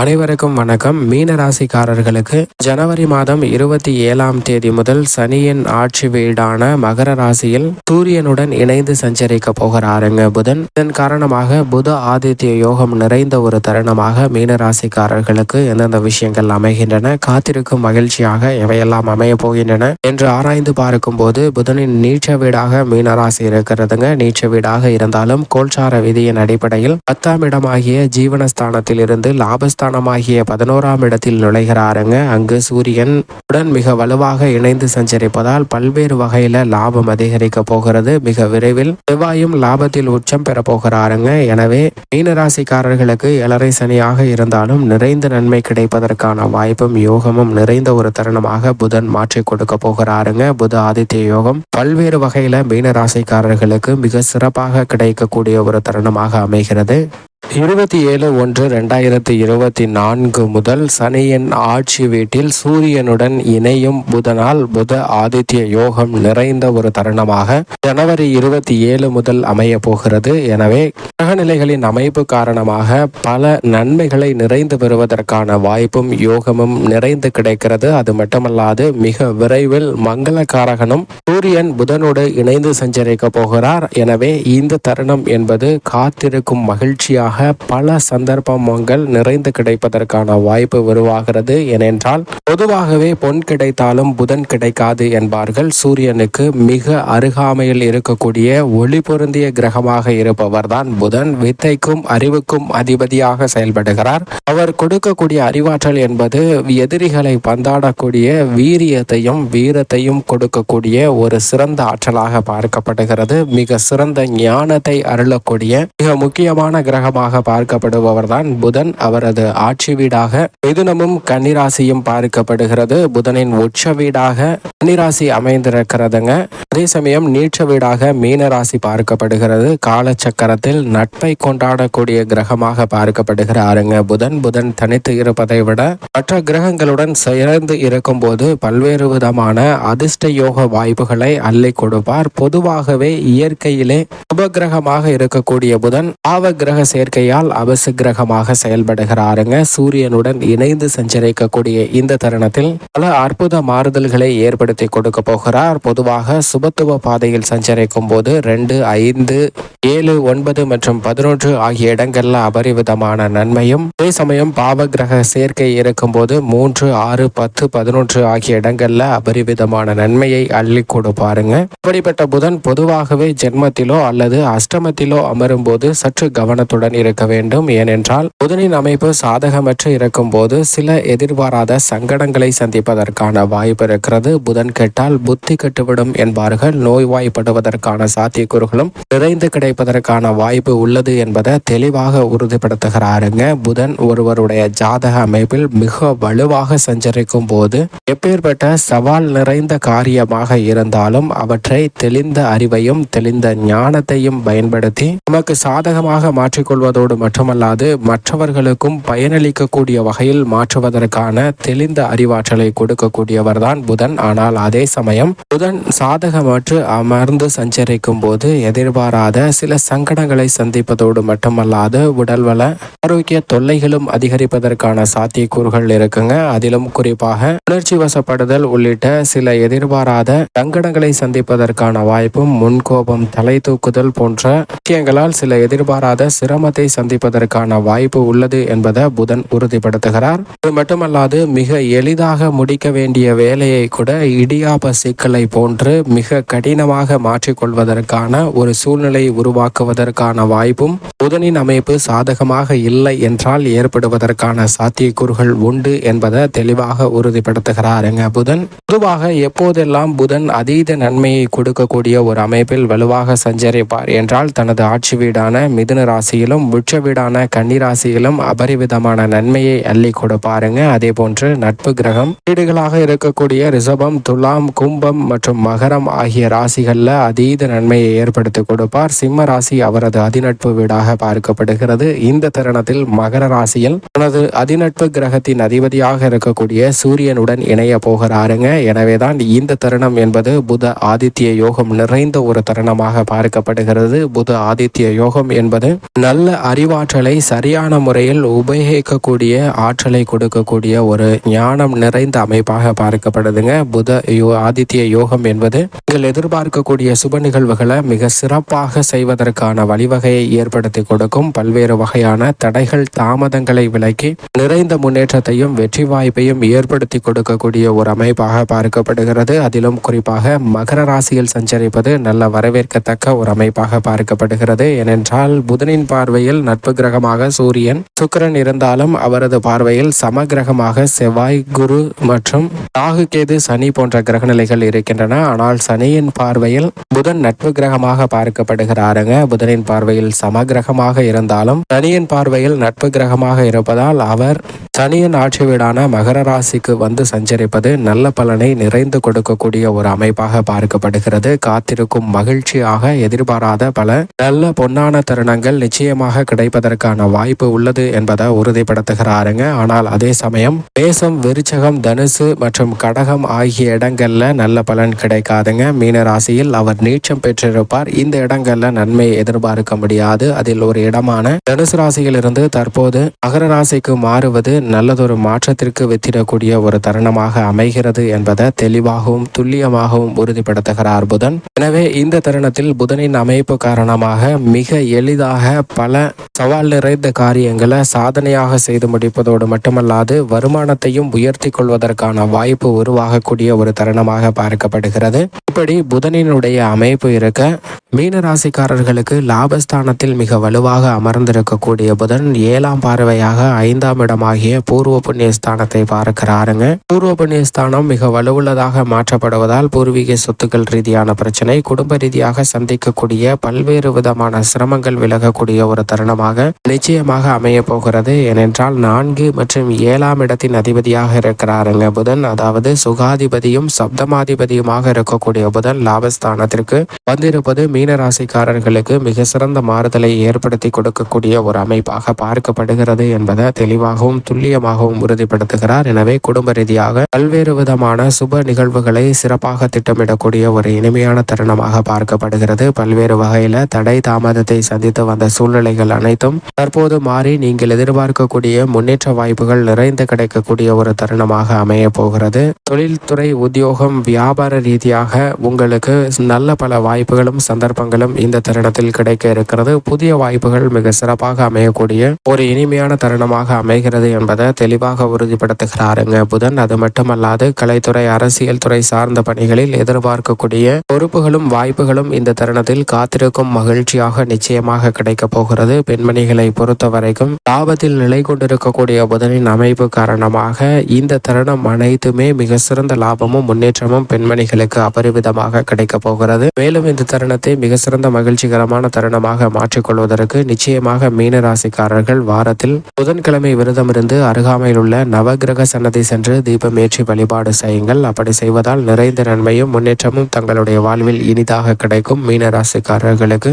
அனைவருக்கும் வணக்கம். மீன ராசிக்காரர்களுக்கு ஜனவரி மாதம் இருபத்தி ஏழாம் தேதி முதல் சனியின் ஆட்சி வீடான மகர ராசியில் சூரியனுடன் இணைந்து சஞ்சரிக்க போகிறாருங்க புதன். இதன் காரணமாக புத ஆதித்ய யோகம் நிறைந்த ஒரு தருணமாக மீன ராசிக்காரர்களுக்கு எந்தெந்த விஷயங்கள் அமைகின்றன காத்திருக்கும் மகிழ்ச்சியாக எவையெல்லாம் அமைய போகின்றன என்று ஆராய்ந்து பார்க்கும் போது புதனின் நீச்ச வீடாக மீன ராசி இருக்கிறதுங்க. நீச்ச வீடாக இருந்தாலும் கோல்சார விதியின் அடிப்படையில் பத்தாம் இடமாகிய ஜீவனஸ்தானத்தில் இருந்து லாபஸ்தானமாகிய பதினோராம் இடத்தில் நுழைகிறாருங்க. அங்கு சூரியன் உடன் மிக வலுவாக இணைந்து சஞ்சரிப்பதால் பல்வேறு வகையில லாபம் அதிகரிக்க போகிறது. மிக விரைவில் செவ்வாயும் லாபத்தில் உச்சம் பெற போகிறாருங்க. எனவே மீனராசிக்காரர்களுக்கு ஏழரை சனியாக இருந்தாலும் நிறைந்த நன்மை கிடைப்பதற்கான வாய்ப்பும் யோகமும் நிறைந்த ஒரு தருணமாக புதன் மாற்றி கொடுக்க போகிறாருங்க. புத ஆதித்ய யோகம் பல்வேறு வகையில மீனராசிக்காரர்களுக்கு மிக சிறப்பாக கிடைக்கக்கூடிய ஒரு தருணமாக அமைகிறது. இருபத்தி ஏழு ஒன்று ரெண்டாயிரத்தி இருபத்தி நான்கு முதல் சனியின் ஆட்சி வீட்டில் சூரியனுடன் இணையும் புதனால் புத ஆதித்ய யோகம் நிறைந்த ஒரு தருணமாக ஜனவரி இருபத்தி ஏழு முதல் அமைய போகிறது. எனவே கிரகநிலைகளின் அமைப்பு காரணமாக பல நன்மைகளை நிறைந்து பெறுவதற்கான வாய்ப்பும் யோகமும் நிறைந்து கிடைக்கிறது. அது மட்டுமல்லாது மிக விரைவில் மங்களகாரகனும் சூரியன் புதனோடு இணைந்து சஞ்சரிக்க போகிறார். எனவே இந்த தருணம் என்பது காத்திருக்கும் மகிழ்ச்சியான காரணமாக பல சந்தர்ப்பங்கள் நிறைந்து கிடைப்பதற்கான வாய்ப்பு உருவாகிறது. ஏனென்றால் பொதுவாகவே பொன் கிடைத்தாலும் புதன் கிடைக்காது என்பார்கள். சூரியனுக்கு மிக அருகாமையில் இருக்கக்கூடிய ஒளி பொருந்திய கிரகமாக இருப்பவர்தான் புதன். வித்தைக்கும் அறிவுக்கும் அதிபதியாக செயல்படுகிறார். அவர் கொடுக்கக்கூடிய அறிவாற்றல் என்பது எதிரிகளை பந்தாடக்கூடிய வீரியத்தையும் வீரத்தையும் கொடுக்கக்கூடிய ஒரு சிறந்த ஆற்றலாக பார்க்கப்படுகிறது. மிக சிறந்த ஞானத்தை அருளக்கூடிய மிக முக்கியமான கிரகமாக பார்க்கப்படுபவர் தான் புதன். அவரது ஆட்சி வீடாக மிதுனமும் கன்னிராசியும் பார்க்கப்படுகிறது. புதனின் உச்ச வீடாக கன்னிராசி அமைந்திருக்கிறதுங்க. அதே சமயம் நீட்ச வீடாக மீனராசி பார்க்கப்படுகிறது. காலச்சக்கரத்தில் நட்பை கொண்டாடக்கூடிய கிரகமாக பார்க்கப்படுகிறாருங்க. புதன் புதன் தனித்து இருப்பதை விட மற்ற கிரகங்களுடன் சேர்ந்து இருக்கும் போது பல்வேறு விதமான அதிர்ஷ்ட யோக வாய்ப்புகளை அள்ளி கொடுப்பார். பொதுவாகவே இயற்கையிலே உபகிரகமாக இருக்கக்கூடிய புதன் பாவ கிரக சேர் சேர்க்கையால் அபசு கிரகமாக செயல்படுகிறாருங்க. சூரியனுடன் இணைந்து சஞ்சரிக்கக்கூடிய இந்த தருணத்தில் பல அற்புத மாறுதல்களை ஏற்படுத்தி கொடுக்க போகிறார். பொதுவாக சுபத்துவ பாதையில் சஞ்சரிக்கும் போது ரெண்டு ஐந்து ஏழு ஒன்பது மற்றும் பதினொன்று ஆகிய இடங்கள்ல அபரிவிதமான நன்மையும் அதே சமயம் பாவ கிரக சேர்க்கை இருக்கும்போது மூன்று ஆறு பத்து பதினொன்று ஆகிய இடங்கள்ல அபரிவிதமான நன்மையை அள்ளி கொடுப்பாருங்க. இப்படிப்பட்ட புதன் பொதுவாகவே ஜென்மத்திலோ அல்லது அஷ்டமத்திலோ அமரும் போது சற்று கவனத்துடன் இருக்க வேண்டும். ஏனென்றால் புதனின் அமைப்பு சாதகமற்று இருக்கும் போது சில எதிர்பாராத சங்கடங்களை சந்திப்பதற்கான வாய்ப்பு இருக்கிறது. புதன் கெட்டால் புத்தி கெட்டுவிடும் என்பார்கள். நோய்வாய்ப்படுவதற்கான சாத்தியக்கூறுகளும் நிறைந்து கிடைப்பதற்கான வாய்ப்பு உள்ளது என்பதை தெளிவாக உறுதிப்படுத்துகிறாருங்க. புதன் ஒருவருடைய ஜாதக அமைப்பில் மிக வலுவாக சஞ்சரிக்கும் போது எப்பேற்பட்ட சவால் நிறைந்த காரியமாக இருந்தாலும் அவற்றை தெளிந்த அறிவையும் தெளிந்த ஞானத்தையும் பயன்படுத்தி நமக்கு சாதகமாக மாற்றிக்கொள்வதோடு மட்டுமல்லாது மற்றவர்களுக்கும் பயனளிக்கக்கூடிய வகையில் மாற்றுவதற்கான தெளிந்த அறிவாற்றலை கொடுக்கக்கூடியவர் தான் புதன். ஆனால் அதே சமயம் புதன் சாதகமற்று அமர்ந்து சஞ்சரிக்கும் போது எதிர்பாராத சில சங்கடங்களை சந்திப்பதோடு மட்டுமல்லாது உடல்வள ஆரோக்கிய தொல்லைகளும் அதிகரிப்பதற்கான சாத்தியக்கூறுகள் இருக்குங்க. அதிலும் குறிப்பாக உணர்ச்சி வசப்படுதல் உள்ளிட்ட சில எதிர்பாராத சங்கடங்களை சந்திப்பதற்கான வாய்ப்பும் முன்கோபம் தலை தூக்குதல் போன்ற விஷயங்களால் சில எதிர்பாராத சிரமத்தை சந்திப்பதற்கான வாய்ப்பு உள்ளது என்பதை புதன் உறுதிப்படுத்துகிறார். அது மட்டுமல்லாது மிக எளிதாக முடிக்க வேண்டிய வேலையை கூட இடியாப சிக்கலை போன்று மிக கடினமாக மாற்றிக்கொள்வதற்கான ஒரு சூழ்நிலை உருவாக்குவதற்கான வாய்ப்பும் புதனின் அமைப்பு சாதகமாக இல்லை என்றால் ஏற்படுவதற்கான சாத்தியக்கூறுகள் உண்டு என்பதை தெளிவாக உறுதிப்படுத்துகிறாருங்க புதன். பொதுவாக எப்போதெல்லாம் புதன் அதீத நன்மையை கொடுக்கக்கூடிய ஒரு அமைப்பில் வலுவாக சஞ்சரிப்பார் என்றால் தனது ஆட்சி வீடான மிதுன ராசியிலும் உச்ச வீடான கன்னிராசியிலும் அபரிவிதமான நன்மையை அள்ளி கொடுப்பாருங்க அதே போன்று நட்பு கிரகம் வீடுகளாக இருக்கக்கூடிய ரிஷபம் துலாம் கும்பம் மற்றும் மகரம் ஆகிய ராசிகள்ல அதீத நன்மையை ஏற்படுத்தி கொடுப்பார். சிம்ம ராசி அவரது அதிநட்பு வீடாக பார்க்கப்படுகிறது. இந்த தருணத்தில் மகர ராசியில் தனது அதிநட்பு கிரகத்தின் அதிபதியாக இருக்கக்கூடிய சூரியனுடன் இணைய போகிறாருங்க. எனவேதான் இந்த தருணம் என்பது புத ஆதித்ய யோகம் நிறைந்த ஒரு தருணமாக பார்க்கப்படுகிறது. புத ஆதித்ய யோகம் என்பது நல்ல அறிவாற்றலை சரியான முறையில் உபயோகிக்கக்கூடிய ஆற்றலை கொடுக்கக்கூடிய ஒரு ஞானம் நிறைந்த அமைப்பாக பார்க்கப்படுதுங்க. புத யோ ஆதித்ய யோகம் என்பது நீங்கள் எதிர்பார்க்கக்கூடிய சுப நிகழ்வுகளை மிக சிறப்பாக செய்வதற்கான வழிவகையை ஏற்படுத்தி கொடுக்கும். பல்வேறு வகையான தடைகள் தாமதங்களை விலக்கி நிறைந்த முன்னேற்றத்தையும் வெற்றி வாய்ப்பையும் ஏற்படுத்தி கொடுக்கக்கூடிய ஒரு அமைப்பாக பார்க்கப்படுகிறது. அதிலும் குறிப்பாக மகர ராசியில் சஞ்சரிப்பது நல்ல வரவேற்கத்தக்க ஒரு அமைப்பாக பார்க்கப்படுகிறது. ஏனென்றால் புதனின் பார்வை பார்வையில் நட்பு கிரகமாக சூரியன். சுக்கரன் இருந்தாலும் அவரது பார்வையில் சம கிரகமாக செவ்வாய் குரு மற்றும் ராகு கேது சனி போன்ற கிரகநிலைகள் இருக்கின்றன. ஆனால் சனியின் பார்வையில் புதன் நட்பு கிரகமாக பார்க்கப்படுகிறாருங்க. புதனின் பார்வையில் சம கிரகமாக இருந்தாலும் சனியின் பார்வையில் நட்பு கிரகமாக இருப்பதால் அவர் சனியின் ஆட்சி வீடான மகர ராசிக்கு வந்து சஞ்சரிப்பது நல்ல பலனை நிறைந்து கொடுக்கக்கூடிய ஒரு அமைப்பாக பார்க்கப்படுகிறது. காத்திருக்கும் மகிழ்ச்சியாக எதிர்பாராத பல நல்ல பொன்னான தருணங்கள் நிச்சயமாக கிடைப்பதற்கான வாய்ப்பு உள்ளது என்பதை உறுதிப்படுத்துகிறாருங்க. ஆனால் அதே சமயம் மேசம் விருச்சகம் தனுசு மற்றும் கடகம் ஆகிய இடங்கள்ல நல்ல பலன் கிடைக்காதுங்க. மீன ராசியில் அவர் நீச்சம் பெற்றிருப்பார். இந்த இடங்கள்ல நன்மை எதிர்பார்க்க முடியாது. அதில் ஒரு இடமான தனுசு ராசியிலிருந்து தற்போது மகர ராசிக்கு மாறுவது நல்லதொரு மாற்றத்திற்கு வித்திடக்கூடிய ஒரு தருணமாக அமைகிறது என்பதை தெளிவாகவும் துல்லியமாகவும் உறுதிப்படுத்துகிறார் புதன். எனவே இந்த தருணத்தில் புதனின் அமைப்பு காரணமாக மிக எளிதாக பல சவால் நிறைந்த காரியங்களை சாதனையாக செய்து முடிப்பதோடு மட்டுமல்லாது வருமானத்தையும் உயர்த்தி கொள்வதற்கான வாய்ப்பு உருவாகக்கூடிய ஒரு தருணமாக பார்க்கப்படுகிறது. இப்படி புதனினுடைய அமைப்பு இருக்க மீன ராசிக்காரர்களுக்கு லாபஸ்தானத்தில் மிக வலுவாக அமர்ந்திருக்கக்கூடிய புதன் ஏழாம் பார்வையாக ஐந்தாம் இடமாகிய பூர்வ புண்ணிய ஸ்தானத்தை பார்க்கிறாருங்க. பூர்வ புண்ணிய ஸ்தானம் மிக வலுவுள்ளதாக மாற்றப்படுவதால் பூர்வீக சொத்துக்கள் ரீதியான பிரச்சனை குடும்ப ரீதியாக சந்திக்கக்கூடிய பல்வேறு விதமான சிரமங்கள் விலகக்கூடிய ஒரு தருணமாக நிச்சயமாக அமைய போகிறது. ஏனென்றால் நான்கு மற்றும் ஏழாம் இடத்தின் அதிபதியாக இருக்கிறாருங்க புதன். அதாவது சுகாதிபதியும் சப்தமாதிபதியுமாக இருக்கக்கூடிய புதன் லாபஸ்தானத்திற்கு வந்திருப்பது மீன ராசிக்காரர்களுக்கு மிக சிறந்த மாறுதலை ஏற்படுத்தி கொடுக்கக்கூடிய ஒரு அமைப்பாக பார்க்கப்படுகிறது என்பதை தெளிவாகவும் துல்லியமாகவும் உறுதிப்படுத்துகிறார். எனவே குடும்ப ரீதியாக பல்வேறு விதமான சுப நிகழ்வுகளை சிறப்பாக திட்டமிடக்கூடிய ஒரு இனிமையான தருணமாக பார்க்கப்படுகிறது. பல்வேறு வகையில தடை தாமதத்தை சந்தித்து வந்த சூழ்நிலை சூழ்நிலைகள் அனைத்தும் தற்போது மாறி நீங்கள் எதிர்பார்க்கக்கூடிய முன்னேற்ற வாய்ப்புகள் நிறைந்து கிடைக்கக்கூடிய ஒரு தருணமாக அமைய போகிறது. தொழில்துறை உத்தியோகம் வியாபார ரீதியாக உங்களுக்கு நல்ல பல வாய்ப்புகளும் சந்தர்ப்பங்களும் இந்த தருணத்தில் கிடைக்க இருக்கிறது. புதிய வாய்ப்புகள் மிக சிறப்பாக அமையக்கூடிய ஒரு இனிமையான தருணமாக அமைகிறது என்பதை தெளிவாக உறுதிப்படுத்துகிறாருங்க புதன். அது மட்டுமல்லாது கலைத்துறை அரசியல் துறை சார்ந்த பணிகளில் எதிர்பார்க்கக்கூடிய பொறுப்புகளும் வாய்ப்புகளும் இந்த தருணத்தில் காத்திருக்கும் மகிழ்ச்சியாக நிச்சயமாக கிடைக்க போகிறது. பெண்மணிகளை பொறுத்த வரைக்கும் லாபத்தில் நிலை கொண்டிருக்கக்கூடிய புதனின் அமைப்பு காரணமாக இந்த தருணம் அனைத்துமே மிக சிறந்த லாபமும் முன்னேற்றமும் பெண்மணிகளுக்கு அபரிவிதமாக கிடைக்க போகிறது. மேலும் இந்த தருணத்தை மிக சிறந்த மகிழ்ச்சிகரமான தருணமாக மாற்றிக்கொள்வதற்கு நிச்சயமாக மீன ராசிக்காரர்கள் வாரத்தில் புதன்கிழமை விரதமிருந்து அருகாமையில் உள்ள நவகிரக சன்னதி சென்று தீபம் ஏற்றி வழிபாடு செய்யுங்கள். அப்படி செய்வதால் நிறைந்த நன்மையும் முன்னேற்றமும் தங்களுடைய வாழ்வில் இனிதாக கிடைக்கும் மீன ராசிக்காரர்களுக்கு